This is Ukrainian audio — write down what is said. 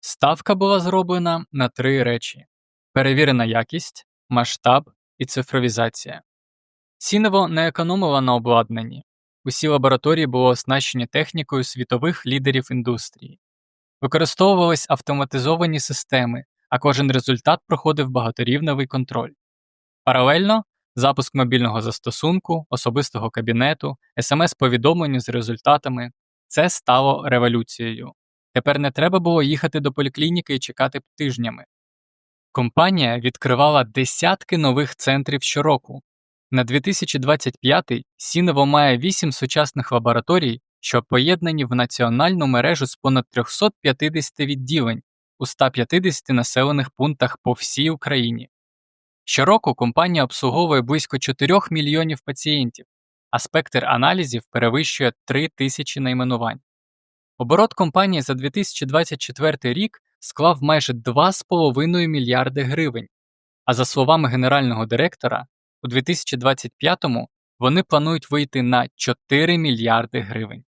Ставка була зроблена на три речі: перевірена якість, масштаб і цифровізація. Сінево не економило на обладнанні. Усі лабораторії були оснащені технікою світових лідерів індустрії. Використовувались автоматизовані системи, а кожен результат проходив багаторівневий контроль. Паралельно запуск мобільного застосунку, особистого кабінету, смс-повідомлення з результатами це стало революцією. Тепер не треба було їхати до поліклініки і чекати тижнями. Компанія відкривала десятки нових центрів щороку. На 2025 Сінево має 8 сучасних лабораторій, що поєднані в національну мережу з понад 350 відділень у 150 населених пунктах по всій Україні. Щороку компанія обслуговує близько 4 мільйонів пацієнтів, а спектр аналізів перевищує 3 тисячі найменувань. Оборот компанії за 2024 рік склав майже 2,5 мільярди гривень, а за словами генерального директора, у 2025-му вони планують вийти на 4 мільярди гривень.